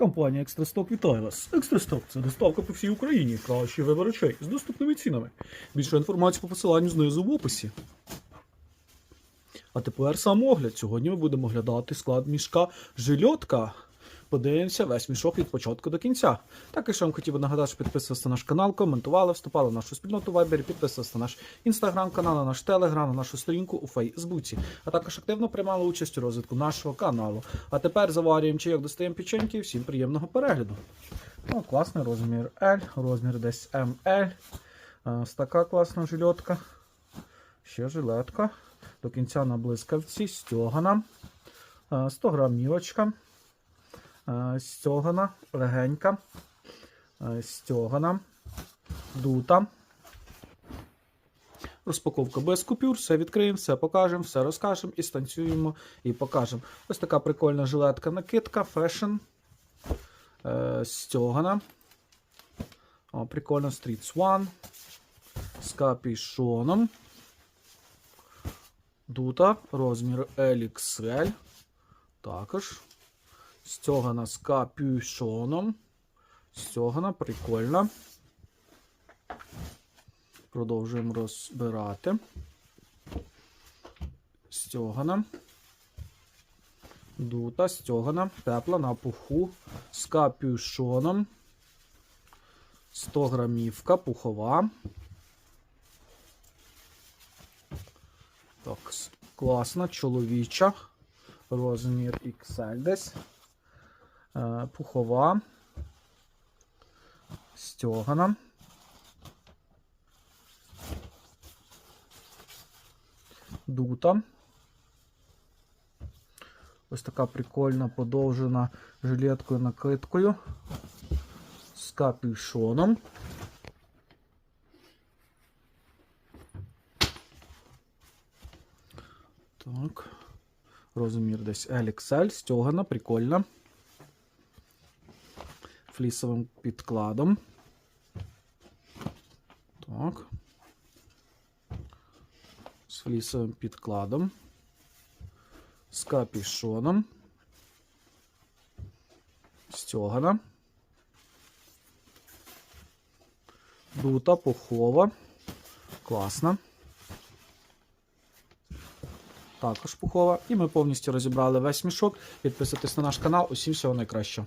Компанія Екстрасток вітає вас. Екстрасток це доставка по всій Україні. Кращий вибір речей з доступними цінами. Більше інформації по посиланню знизу в описі. А тепер сам огляд. Сьогодні ми будемо оглядати склад мішка жильотка. Подивимося весь мішок від початку до кінця. Також я вам хотів би нагадати, що підписувалися на наш канал, коментували, вступали в нашу спільноту Viber, підписувалися на наш інстаграм-канал, на наш телеграм, на нашу сторінку у Фейсбуці, а також активно приймали участь у розвитку нашого каналу. А тепер заварюємо чайок, достаємо печеньки. Всім приємного перегляду. Ну, класний розмір L, розмір десь ML. Ось така класна жильотка. Ще жилетка. До кінця на блискавці, стьогана. Е, 100 грам мілочка. Е, Стьогана, легенька. Е, Стьогана. Дута. Розпаковка без купюр, все відкриємо, все покажемо, все розкажемо і станцюємо і покажемо. Ось така прикольна жилетка накидка, фешн. Е, Стьогана. О, прикольно Street One. З капішоном. Дута, розмір LXL. Також. Стьогана з капюшоном. Стьогана, прикольно. Продовжуємо розбирати. Стьогана. Дута, стьогана, тепла на пуху з капюшоном. 100 грамівка, пухова. Так, класна, чоловіча. Розмір XL десь. Е, Пухова. Стьогана. Дута. Ось така прикольна подовжена жилеткою накидкою з капюшоном. Так. Розмір десь LXL, стьогана, прикольна. Флісовим підкладом. Так. З флісовим підкладом. З капішоном. Стьогана. Дута, пухова. Класно. Також пухова. І ми повністю розібрали весь мішок. Підписуйтесь на наш канал. Усім всього найкращого.